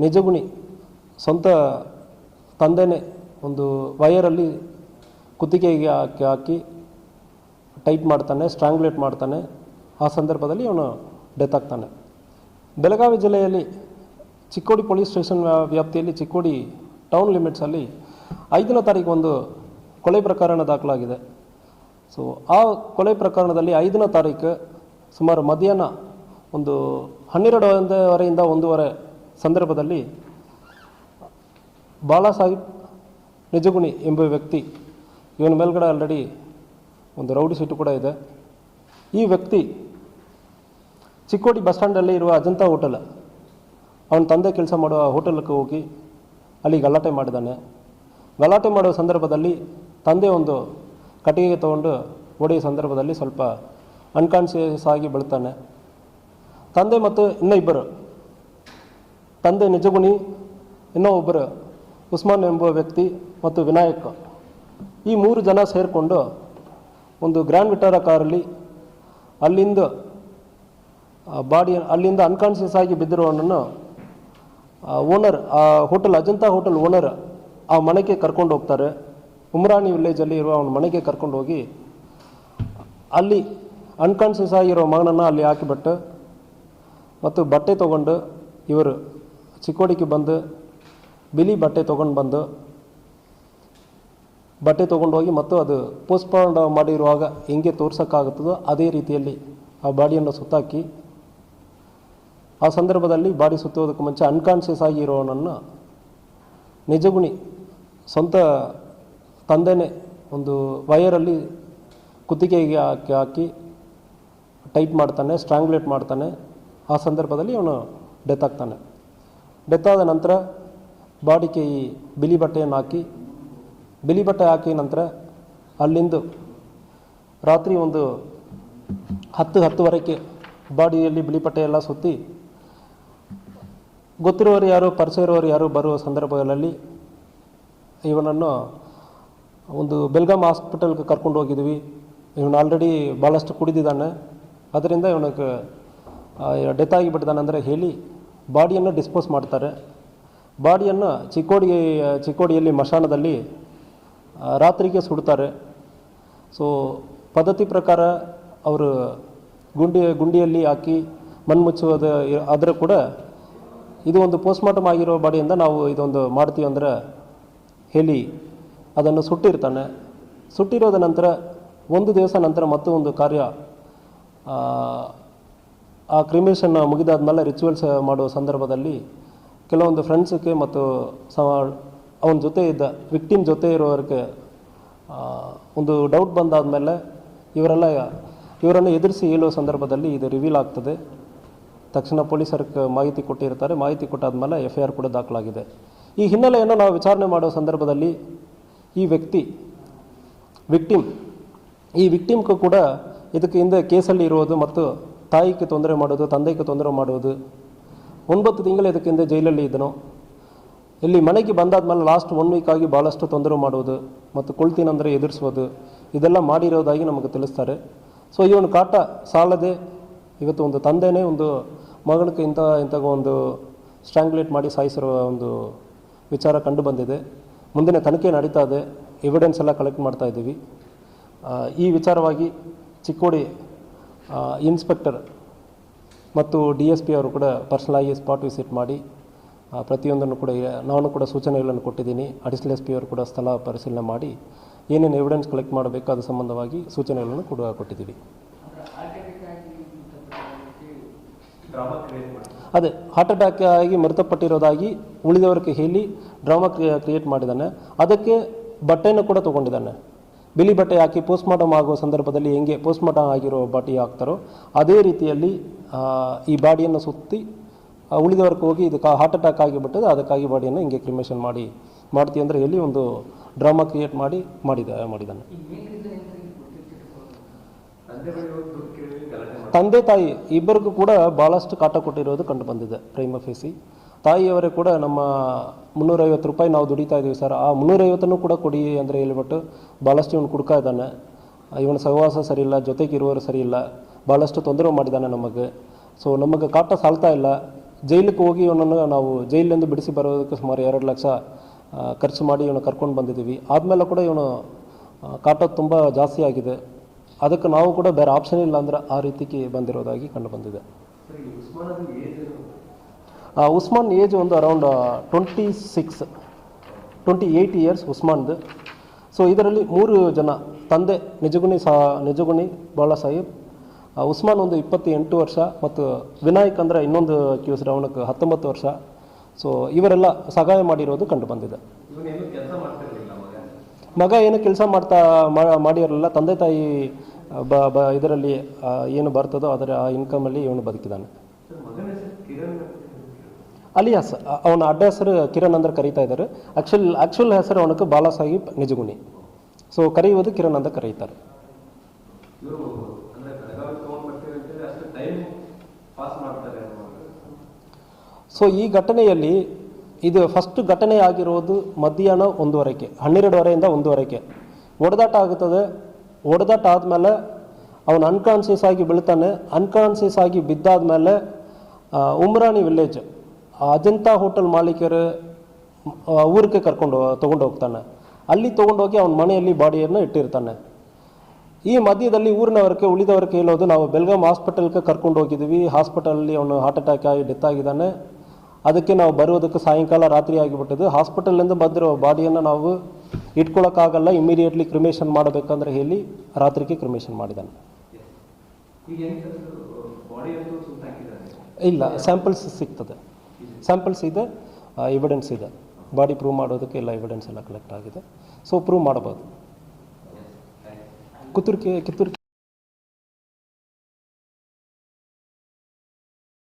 ನಿಜಗುಣಿ, ಸ್ವಂತ ತಂದೆನೇ ಒಂದು ವಯರಲ್ಲಿ ಕುತ್ತಿಗೆಗೆ ಹಾಕಿ ಹಾಕಿ ಟೈಟ್ ಮಾಡ್ತಾನೆ, ಸ್ಟ್ರಾಂಗ್ಲೇಟ್ ಮಾಡ್ತಾನೆ. ಆ ಸಂದರ್ಭದಲ್ಲಿ ಅವನು ಡೆತ್ ಆಗ್ತಾನೆ. ಬೆಳಗಾವಿ ಜಿಲ್ಲೆಯಲ್ಲಿ ಚಿಕ್ಕೋಡಿ ಪೊಲೀಸ್ ಸ್ಟೇಷನ್ ವ್ಯಾ- ವ್ಯಾಪ್ತಿಯಲ್ಲಿ ಚಿಕ್ಕೋಡಿ ಟೌನ್ ಲಿಮಿಟ್ಸಲ್ಲಿ ಐದನೇ ತಾರೀಕು ಒಂದು ಕೊಲೆ ಪ್ರಕರಣ ದಾಖಲಾಗಿದೆ. ಸೊ, ಆ ಕೊಲೆ ಪ್ರಕರಣದಲ್ಲಿ ಐದನೇ ತಾರೀಕು ಸುಮಾರು ಮಧ್ಯಾಹ್ನ ಒಂದು ಹನ್ನೆರಡುವರೆಯಿಂದ ಒಂದೂವರೆ ಸಂದರ್ಭದಲ್ಲಿ ಬಾಲಾಸಾಹಿಬ್ ನಿಜಗುಣಿ ಎಂಬ ವ್ಯಕ್ತಿ, ಇವನ ಮೇಲ್ಗಡೆ ಆಲ್ರೆಡಿ ಒಂದು ರೌಡಿ ಸೀಟು ಕೂಡ ಇದೆ. ಈ ವ್ಯಕ್ತಿ ಚಿಕ್ಕೋಡಿ ಬಸ್ ಸ್ಟ್ಯಾಂಡಲ್ಲಿ ಇರುವ ಅಜಂತಾ ಹೋಟೆಲ್ ಅವನ ತಂದೆ ಕೆಲಸ ಮಾಡುವ ಹೋಟೆಲ್ಗೆ ಹೋಗಿ ಅಲ್ಲಿ ಗಲಾಟೆ ಮಾಡಿದ್ದಾನೆ ಗಲಾಟೆ ಮಾಡುವ ಸಂದರ್ಭದಲ್ಲಿ ತಂದೆ ಒಂದು ಕಟ್ಟಿಗೆಗೆ ತಗೊಂಡು ಹೊಡೆಯೋ ಸಂದರ್ಭದಲ್ಲಿ ಸ್ವಲ್ಪ ಅನ್ಕಾನ್ಷಿಯಸ್ ಆಗಿ ಬೀಳ್ತಾನೆ. ತಂದೆ ಮತ್ತು ಇನ್ನೂ ಇಬ್ಬರು ತಂದೆ ನಿಜಗುಣಿ ಇನ್ನೋ ಒಬ್ಬರು ಉಸ್ಮಾನ್ ಎಂಬ ವ್ಯಕ್ತಿ ಮತ್ತು ವಿನಾಯಕ್. ಈ ಮೂರು ಜನ ಸೇರಿಕೊಂಡು ಒಂದು ಗ್ರ್ಯಾಂಡ್ ವಿಟಾರ ಕಾರಲ್ಲಿ ಅಲ್ಲಿಂದ ಬಾಡಿ, ಅಲ್ಲಿಂದ ಅನ್ಕಾನ್ಷಿಯಸ್ ಆಗಿ ಬಿದ್ದಿರುವವನನ್ನು ಓನರ್, ಆ ಹೋಟೆಲ್, ಅಜಂತಾ ಹೋಟೆಲ್ ಓನರ್, ಆ ಮನೆಗೆ ಕರ್ಕೊಂಡು ಹೋಗ್ತಾರೆ. ಉಮ್ರಾಣಿ ವಿಲೇಜಲ್ಲಿ ಇರುವ ಅವನ ಮನೆಗೆ ಕರ್ಕೊಂಡು ಹೋಗಿ ಅಲ್ಲಿ ಅನ್ಕಾನ್ಷಿಯಸ್ ಆಗಿರೋ ಮಗನನ್ನು ಅಲ್ಲಿ ಹಾಕಿಬಿಟ್ಟು ಮತ್ತು ಬಟ್ಟೆ ತೊಗೊಂಡು ಇವರು ಚಿಕ್ಕೋಡಿಗೆ ಬಂದು ಬಿಲಿ ಬಟ್ಟೆ ತೊಗೊಂಡು ಬಂದು ಬಟ್ಟೆ ತೊಗೊಂಡೋಗಿ ಮತ್ತು ಅದು ಪೋಸ್ಟ್ಪೋನ್ ಮಾಡಿರುವಾಗ ಹೆಂಗೆ ತೋರ್ಸೋಕ್ಕಾಗುತ್ತದೋ ಅದೇ ರೀತಿಯಲ್ಲಿ ಆ ಬಾಡಿಯನ್ನು ಸುತ್ತಾಕಿ ಆ ಸಂದರ್ಭದಲ್ಲಿ ಬಾಡಿ ಸುತ್ತುವುದಕ್ಕೆ ಮುಂಚೆ ಅನ್ಕಾನ್ಷಿಯಸ್ ಆಗಿರೋನನ್ನು ನಿಜಗುಣಿ ಸ್ವಂತ ತಂದೆನೇ ಒಂದು ವಯರಲ್ಲಿ ಕುತ್ತಿಗೆಗೆ ಹಾಕಿ ಹಾಕಿ ಟೈಟ್ ಮಾಡ್ತಾನೆ ಸ್ಟ್ರಾಂಗ್ಲೇಟ್ ಮಾಡ್ತಾನೆ. ಆ ಸಂದರ್ಭದಲ್ಲಿ ಅವನು ಡೆತ್ ಆಗ್ತಾನೆ. ಡೆತ್ ಆದ ನಂತರ ಬಾಡಿಗೆ ಈ ಬಿಳಿ ಬಟ್ಟೆಯನ್ನು ಹಾಕಿ, ಬಿಳಿ ಬಟ್ಟೆ ಹಾಕಿ ನಂತರ ಅಲ್ಲಿಂದು ರಾತ್ರಿ ಒಂದು ಹತ್ತು, ಹತ್ತುವರೆಗೆ ಬಾಡಿಯಲ್ಲಿ ಬಿಳಿ ಬಟ್ಟೆ ಸುತ್ತಿ ಗೊತ್ತಿರೋರು ಯಾರು ಪರಿಚಯ ಇರೋರು ಯಾರು ಬರುವ ಸಂದರ್ಭಗಳಲ್ಲಿ ಇವನನ್ನು ಒಂದು ಬೆಲ್ಗಾಮ್ ಹಾಸ್ಪಿಟಲ್ಗೆ ಕರ್ಕೊಂಡು ಹೋಗಿದ್ವಿ. ಇವನು ಆಲ್ರೆಡಿ ಭಾಳಷ್ಟು ಕುಡಿದಿದ್ದಾನೆ. ಅದರಿಂದ ಇವನಿಗೆ ಡೆತ್ ಆಗಿಬಿಟ್ಟಿದ್ದಾನೆ ಅಂದರೆ ಹೇಳಿ ಬಾಡಿಯನ್ನು ಡಿಸ್ಪೋಸ್ ಮಾಡ್ತಾರೆ. ಬಾಡಿಯನ್ನು ಚಿಕ್ಕೋಡಿ ಚಿಕ್ಕೋಡಿಯಲ್ಲಿ ಮಶಾನದಲ್ಲಿ ರಾತ್ರಿಗೆ ಸುಡ್ತಾರೆ. ಸೊ ಪದ್ಧತಿ ಪ್ರಕಾರ ಅವರು ಗುಂಡಿ, ಗುಂಡಿಯಲ್ಲಿ ಹಾಕಿ ಮಣ್ಣು ಮುಚ್ಚುವುದು ಆದರೆ ಕೂಡ ಇದು ಒಂದು ಪೋಸ್ಟ್ಮಾರ್ಟಮ್ ಆಗಿರೋ ಬಾಡಿಯಿಂದ ನಾವು ಇದೊಂದು ಮಾಡ್ತೀವಿ ಅಂದರೆ ಹೇಳಿ ಅದನ್ನು ಸುಟ್ಟಿರ್ತಾನೆ. ಸುಟ್ಟಿರೋದ ನಂತರ ಒಂದು ದಿವಸ ನಂತರ ಮತ್ತೊಂದು ಕಾರ್ಯ ಆ, ಕ್ರಿಮೇಷನ್ ಮುಗಿದಾದ ಮೇಲೆ ರಿಚುವಲ್ಸ್ ಮಾಡುವ ಸಂದರ್ಭದಲ್ಲಿ ಕೆಲವೊಂದು ಫ್ರೆಂಡ್ಸಕ್ಕೆ ಮತ್ತು ಅವನ ಜೊತೆ ಇದ್ದ ವಿಕ್ಟಿಮ್ ಜೊತೆ ಇರೋರಿಗೆ ಒಂದು ಡೌಟ್ ಬಂದಾದ ಮೇಲೆ ಇವರೆಲ್ಲ ಇವರನ್ನು ಎದುರಿಸಿ ಹೇಳುವ ಸಂದರ್ಭದಲ್ಲಿ ಇದು ರಿವೀಲ್ ಆಗ್ತದೆ. ತಕ್ಷಣ ಪೊಲೀಸರಿಗೆ ಮಾಹಿತಿ ಕೊಟ್ಟಿರ್ತಾರೆ. ಮಾಹಿತಿ ಕೊಟ್ಟಾದ ಮೇಲೆ ಎಫ್ ಐ ಆರ್ ಕೂಡ ದಾಖಲಾಗಿದೆ. ಈ ಹಿನ್ನೆಲೆಯನ್ನು ನಾವು ವಿಚಾರಣೆ ಮಾಡುವ ಸಂದರ್ಭದಲ್ಲಿ ಈ ವ್ಯಕ್ತಿ ವಿಕ್ಟಿಮ್ ಈ ವಿಕ್ಟಿಮ್ಗೂ ಕೂಡ ಇದಕ್ಕೆ ಹಿಂದೆ ಕೇಸಲ್ಲಿ ಇರುವುದು ಮತ್ತು ತಾಯಿಗೆ ತೊಂದರೆ ಮಾಡೋದು, ತಂದೆಗೆ ತೊಂದರೆ ಮಾಡೋದು. ಒಂಬತ್ತು ತಿಂಗಳು ಇದಕ್ಕೆ ಹಿಂದೆ ಜೈಲಲ್ಲಿ ಇದ್ದನು. ಇಲ್ಲಿ ಮನೆಗೆ ಬಂದಾದ್ಮೇಲೆ ಲಾಸ್ಟ್ ಒನ್ ವೀಕ್ ಆಗಿ ಭಾಳಷ್ಟು ತೊಂದರೆ ಮಾಡೋದು ಮತ್ತು ಕೊಳ್ತೀನಂದರೆ ಎದುರಿಸೋದು, ಇದೆಲ್ಲ ಮಾಡಿರೋದಾಗಿ ನಮಗೆ ತಿಳಿಸ್ತಾರೆ. ಸೊ ಇವನು ಕಾಟ ಸಾಲದೆ ಇವತ್ತು ಒಂದು ತಂದೆಯೇ ಒಂದು ಮಗಳಿಗೆ ಇಂಥ ಇಂಥ ಒಂದು ಸ್ಟ್ರಾಂಗ್ಲೇಟ್ ಮಾಡಿ ಸಾಯಿಸಿರುವ ಒಂದು ವಿಚಾರ ಕಂಡು ಬಂದಿದೆ. ಮುಂದಿನ ತನಿಖೆ ನಡೀತಾ ಇದೆ. ಎವಿಡೆನ್ಸ್ ಎಲ್ಲ ಕಲೆಕ್ಟ್ ಮಾಡ್ತಾ ಇದ್ದೀವಿ. ಈ ವಿಚಾರವಾಗಿ ಚಿಕ್ಕೋಡಿ ಇನ್ಸ್ಪೆಕ್ಟರ್ ಮತ್ತು ಡಿ ಎಸ್ ಪಿ ಅವರು ಕೂಡ ಪರ್ಸ್ನಲಾಗಿ ಸ್ಪಾಟ್ ವಿಸಿಟ್ ಮಾಡಿ ಪ್ರತಿಯೊಂದನ್ನು ಕೂಡ, ನಾನು ಕೂಡ ಸೂಚನೆಗಳನ್ನು ಕೊಟ್ಟಿದ್ದೀನಿ. ಅಡಿಷನಲ್ ಎಸ್ ಪಿ ಅವರು ಕೂಡ ಸ್ಥಳ ಪರಿಶೀಲನೆ ಮಾಡಿ, ಏನೇನು ಎವಿಡೆನ್ಸ್ ಕಲೆಕ್ಟ್ ಮಾಡಬೇಕು ಅದು ಸಂಬಂಧವಾಗಿ ಸೂಚನೆಗಳನ್ನು ಕೂಡ ಕೊಟ್ಟಿದ್ದೀವಿ. ಅದೇ ಹಾರ್ಟ್ ಅಟ್ಯಾಕ್ ಆಗಿ ಮೃತಪಟ್ಟಿರೋದಾಗಿ ಉಳಿದವರಿಗೆ ಹೇಳಿ ಡ್ರಾಮಾ ಕ್ರಿಯೇ ಕ್ರಿಯೇಟ್ ಮಾಡಿದ್ದಾನೆ. ಅದಕ್ಕೆ ಬಟ್ಟೆಯನ್ನು ಕೂಡ ತೊಗೊಂಡಿದ್ದಾನೆ. ಬಿಳಿ ಬಟ್ಟೆ ಹಾಕಿ ಪೋಸ್ಟ್ಮಾರ್ಟಮ್ ಆಗುವ ಸಂದರ್ಭದಲ್ಲಿ ಹೆಂಗೆ ಪೋಸ್ಟ್ಮಾರ್ಟಮ್ ಆಗಿರೋ ಬಾಡಿ ಹಾಕ್ತಾರೋ ಅದೇ ರೀತಿಯಲ್ಲಿ ಈ ಬಾಡಿಯನ್ನು ಸುತ್ತಿ ಉಳಿದವರೆಗೆ ಹೋಗಿ ಇದು ಹಾರ್ಟ್ ಅಟ್ಯಾಕ್ ಆಗಿಬಿಟ್ಟದೆ, ಅದಕ್ಕಾಗಿ ಬಾಡಿಯನ್ನು ಹಿಂಗೆ ಕ್ರಿಮೇಷನ್ ಮಾಡಿ, ಮಾಡ್ತೀವಿ ಅಂದರೆ ಎಲ್ಲಿ ಒಂದು ಡ್ರಾಮಾ ಕ್ರಿಯೇಟ್ ಮಾಡಿ, ಮಾಡಿದ, ಮಾಡಿದ್ದಾನೆ. ತಂದೆ ತಾಯಿ ಇಬ್ಬರಿಗೂ ಕೂಡ ಭಾಳಷ್ಟು ಕಾಟ ಕೊಟ್ಟಿರೋದು ಕಂಡು ಬಂದಿದೆ ಪ್ರೈಮ್ ಫೇಸಿ ತಾಯಿಯವರೇ ಕೂಡ ನಮ್ಮ ಮುನ್ನೂರೈವತ್ತು ರೂಪಾಯಿ ನಾವು ದುಡಿತಾ ಇದ್ದೀವಿ ಸರ್. ಆ ಮುನ್ನೂರೈವತ್ತನ್ನು ಕೂಡ ಕೊಡಿ ಅಂದರೆ ಹೇಳ್ಬಿಟ್ಟು ಭಾಳಷ್ಟು ಇವನು ಕುಡ್ಕಾ ಇದ್ದಾನೆ. ಇವನ ಸಹವಾಸ ಸರಿಯಿಲ್ಲ, ಜೊತೆಗೆ ಇರುವವರು ಸರಿಯಿಲ್ಲ. ಭಾಳಷ್ಟು ತೊಂದರೆ ಮಾಡಿದ್ದಾನೆ ನಮಗೆ. ಸೊ ನಮಗೆ ಕಾಟ ಸಾಲ್ತಾ ಇಲ್ಲ. ಜೈಲಿಗೆ ಹೋಗಿ ಇವನನ್ನು ನಾವು ಜೈಲಿಂದ ಬಿಡಿಸಿ ಬರೋದಕ್ಕೆ ಸುಮಾರು ಎರಡು ಲಕ್ಷ ಖರ್ಚು ಮಾಡಿ ಇವನು ಕರ್ಕೊಂಡು ಬಂದಿದ್ದೀವಿ. ಆದಮೇಲೆ ಕೂಡ ಇವನು ಕಾಟ ತುಂಬ ಜಾಸ್ತಿ ಆಗಿದೆ. ಅದಕ್ಕೆ ನಾವು ಕೂಡ ಬೇರೆ ಆಪ್ಷನ್ ಇಲ್ಲ ಅಂದ್ರೆ ಆ ರೀತಿಗೆ ಬಂದಿರೋದಾಗಿ ಕಂಡು ಬಂದಿದೆ. ಉಸ್ಮಾನ್ ಏಜ್ ಒಂದು around twenty six twenty eight years ಉಸ್ಮಾನ್ದು. So ಇದರಲ್ಲಿ ಮೂರು ಜನ ತಂದೆ ನಿಜಗುಣಿ ಸಾ ನಿಜಗುಣಿ ಬಾಳ ಸಾಹೇಬ್ ಆ, ಉಸ್ಮಾನ್ ಒಂದು ಇಪ್ಪತ್ತೆಂಟು ವರ್ಷ ಮತ್ತು ವಿನಾಯಕ್ ಅಂದರೆ ಇನ್ನೊಂದು ಕ್ಯೂಸ್ ಅವನಕ್ಕೆ ಹತ್ತೊಂಬತ್ತು ವರ್ಷ. ಸೊ ಇವರೆಲ್ಲ ಸಹಾಯ ಮಾಡಿರೋದು ಕಂಡು ಬಂದಿದೆ. ಮಗ ಏನು ಕೆಲಸ ಮಾಡ್ತಾ ಮಾಡಿರಲಿಲ್ಲ. ತಂದೆ ತಾಯಿ ಬ ಬ ಇದರಲ್ಲಿ ಏನು ಬರ್ತದೋ ಅದರ ಆ ಇನ್ಕಮಲ್ಲಿ ಇವನು ಬದುಕಿದ್ದಾನೆ. ಅಲಿಯಾಸ್ ಅವನ ಅಡ್ಡ ಹೆಸರು ಕಿರಣ್ ಅಂದ್ರೆ ಕರೀತಾ ಇದ್ದಾರೆ. ಆ್ಯಕ್ಚುಲ್ ಆ್ಯಕ್ಚುಲ್ ಹೆಸರು ಅವನಕ್ಕೆ ಬಾಲಾ ಸಾಹೇಬ್ ನಿಜಗುಣಿ. ಸೊ ಕರೆಯುವುದು ಕಿರಣ್ ಅಂತ ಕರೀತಾರೆ. ಸೊ ಈ ಘಟನೆಯಲ್ಲಿ ಇದು ಫಸ್ಟ್ ಘಟನೆ ಆಗಿರೋದು ಮಧ್ಯಾಹ್ನ ಒಂದೂವರೆಗೆ ಹನ್ನೆರಡುವರೆಯಿಂದ ಒಂದೂವರೆಗೆ. ಒಡೆದಾಟ ಆಗುತ್ತದೆ. ಒಡೆದಾಟ ಆದಮೇಲೆ ಅವನು ಅನ್ಕಾನ್ಸಿಯಸ್ ಆಗಿ ಬೀಳ್ತಾನೆ. ಅನ್ಕಾನ್ಸಿಯಸ್ ಆಗಿ ಬಿದ್ದಾದ ಮೇಲೆ ಉಮ್ರಾಣಿ ವಿಲೇಜ್ ಅಜಂತಾ ಹೋಟೆಲ್ ಮಾಲೀಕರು ಊರಿಗೆ ಕರ್ಕೊಂಡು ತೊಗೊಂಡು ಹೋಗ್ತಾನೆ. ಅಲ್ಲಿ ತೊಗೊಂಡೋಗಿ ಅವನ ಮನೆಯಲ್ಲಿ ಬಾಡಿಯನ್ನು ಇಟ್ಟಿರ್ತಾನೆ. ಈ ಮಧ್ಯದಲ್ಲಿ ಊರಿನವರಿಗೆ ಉಳಿದವರಿಗೆ ಹೇಳೋದು ನಾವು ಬೆಲ್ಗಾಮ್ ಹಾಸ್ಪಿಟಲ್ಗೆ ಕರ್ಕೊಂಡು ಹೋಗಿದ್ದೀವಿ. ಹಾಸ್ಪಿಟಲಲ್ಲಿ ಅವನು ಹಾರ್ಟ್ ಅಟ್ಯಾಕ್ ಆಗಿ ಡೆತ್ ಆಗಿದ್ದಾನೆ. ಅದಕ್ಕೆ ನಾವು ಬರೋದಕ್ಕೆ ಸಾಯಂಕಾಲ ರಾತ್ರಿ ಆಗಿಬಿಟ್ಟಿದ್ದು ಹಾಸ್ಪಿಟಲಿಂದ ಬಂದಿರೋ ಬಾಡಿಯನ್ನು ನಾವು ಇಟ್ಕೊಳ್ಳೋಕ್ಕಾಗಲ್ಲ ಇಮಿಡಿಯೇಟ್ಲಿ ಕ್ರಿಮೇಷನ್ ಮಾಡಬೇಕಂದ್ರೆ ಹೇಳಿ ರಾತ್ರಿಗೆ ಕ್ರಿಮೇಷನ್ ಮಾಡಿದ್ದಾನೆ. ಇಲ್ಲ ಸ್ಯಾಂಪಲ್ಸ್ ಸಿಗ್ತದೆ. ಸ್ಯಾಂಪಲ್ಸ್ ಇದೆ ಎವಿಡೆನ್ಸ್ ಇದೆ. ಬಾಡಿ ಪ್ರೂವ್ ಮಾಡೋದಕ್ಕೆ ಎಲ್ಲ ಎವಿಡೆನ್ಸ್ ಎಲ್ಲ ಕಲೆಕ್ಟ್ ಆಗಿದೆ. ಸೊ ಪ್ರೂವ್ ಮಾಡ್ಬೋದು. ಕಿತ್ತೂರು ಕಿತ್ತೂರು